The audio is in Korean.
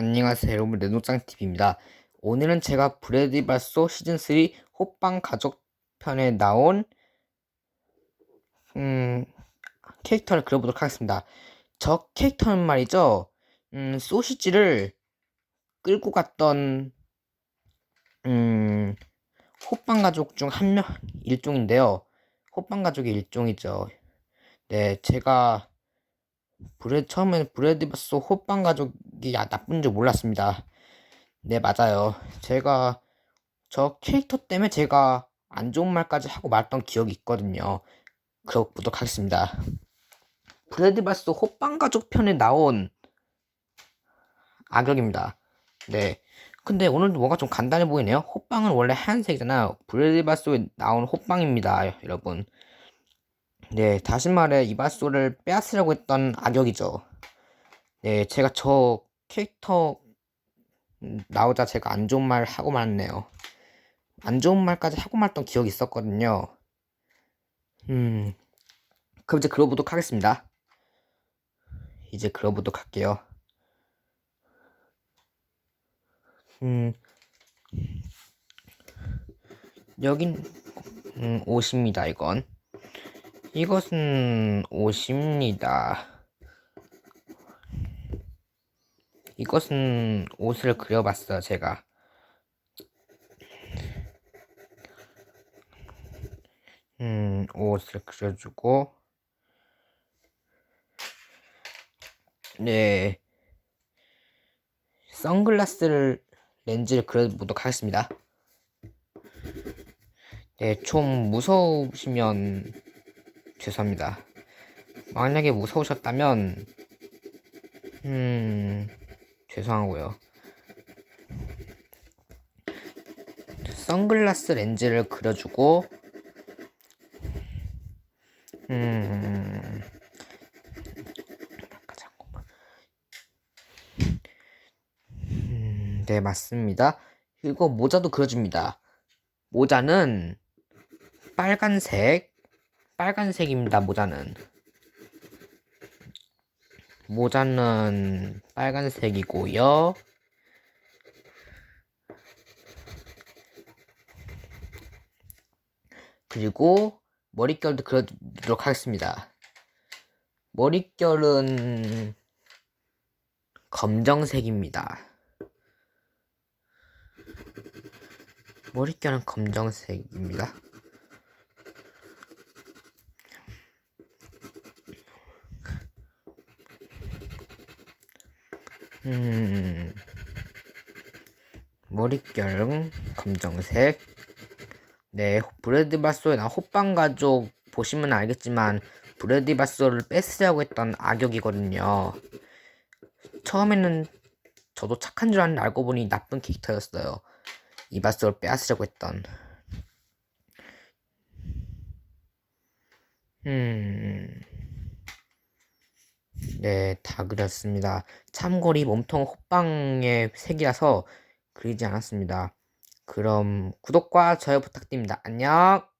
안녕하세요. 여러분 레노짱TV입니다. 오늘은 제가 브래디바소 시즌3 호빵 가족 편에 나온 음 캐릭터를 그려보도록 하겠습니다. 저 캐릭터는 말이죠. 음 소시지를 끌고 갔던 음 호빵 가족 중 한 명 일종인데요. 호빵 가족의 일종이죠. 네 제가 브레 처음에는 브래디바소 호빵 가족이 야- 나쁜 줄 몰랐습니다. 네 맞아요. 제가 저 캐릭터 때문에 제가 안 좋은 말까지 하고 말았던 기억이 있거든요. 그러도록 하겠습니다. 브래디바소 호빵 가족 편에 나온 악역입니다. 네. 근데 오늘도 뭐가 좀 간단해 보이네요. 호빵은 원래 하얀색이잖아요. 브래디바소에 나온 호빵입니다, 여러분. 네, 다시 말해 이발소를 빼앗으려고 했던 악역이죠. 네, 제가 저 캐릭터 음, 나오자 제가 안 좋은 말 하고 말았네요. 안 좋은 말까지 하고 말던 기억이 있었거든요. 음, 그럼 이제 그려보도록 하겠습니다. 이제 그려보도록 할게요. 음, 여긴 음, 옷입니다, 이건. 이것은 옷입니다. 이것은 옷을 그려봤어요, 제가. 음, 옷을 그려주고, 네. 선글라스를, 렌즈를 그려보도록 하겠습니다. 네, 좀 무서우시면 죄송합니다. 만약에 무서우셨다면, 음, 죄송하고요. 선글라스 렌즈를 그려주고, 음, 음, 네, 맞습니다. 그리고 모자도 그려줍니다. 모자는 빨간색, 빨간색입니다, 모자는. 모자는 빨간색이고요. 그리고 머릿결도 그려주도록 하겠습니다. 머릿결은 검정색입니다. 머릿결은 검정색입니다. 음, 머릿결은 검정색. 네, 브래드바소에 나 호빵 가족 보시면 알겠지만 브래드바소를 뺏으려고 했던 악역이거든요. 처음에는 저도 착한 줄 알았는데 알고 보니 나쁜 캐릭터였어요. 이바소를 빼앗으려고 했던. 음. 네, 다 그렸습니다. 참고로 이 몸통 호빵의 색이라서 그리지 않았습니다. 그럼 구독과 좋아요 부탁드립니다. 안녕!